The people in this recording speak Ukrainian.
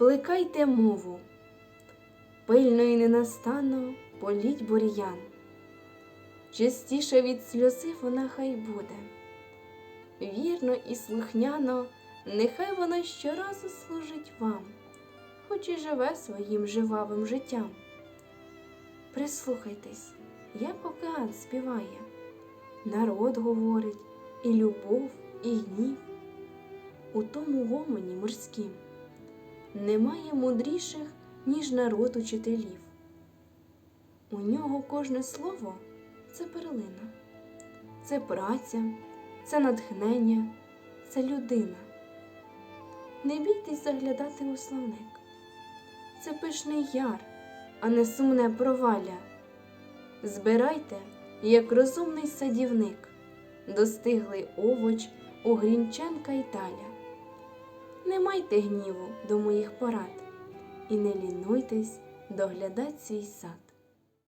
плекайте мову, пильно і ненастанно політь бур'ян. Чистіше від сльози вона хай буде. Вірно і слухняно, нехай вона щоразу служить вам, хоч і живе своїм живавим життям. Прислухайтесь, як океан співає, народ говорить і любов, і гнів. У тому гомоні морськім немає мудріших, ніж народ учителів. У нього кожне слово це перлина, це праця, це натхнення, це людина. Не бійтесь заглядати у словник. Це пишний яр, а не сумне провалля. Збирайте, як розумний садівник, достиглий овоч у Грінченка й таля. Не майте гніву до моїх порад і не лінуйтесь доглядать свій сад.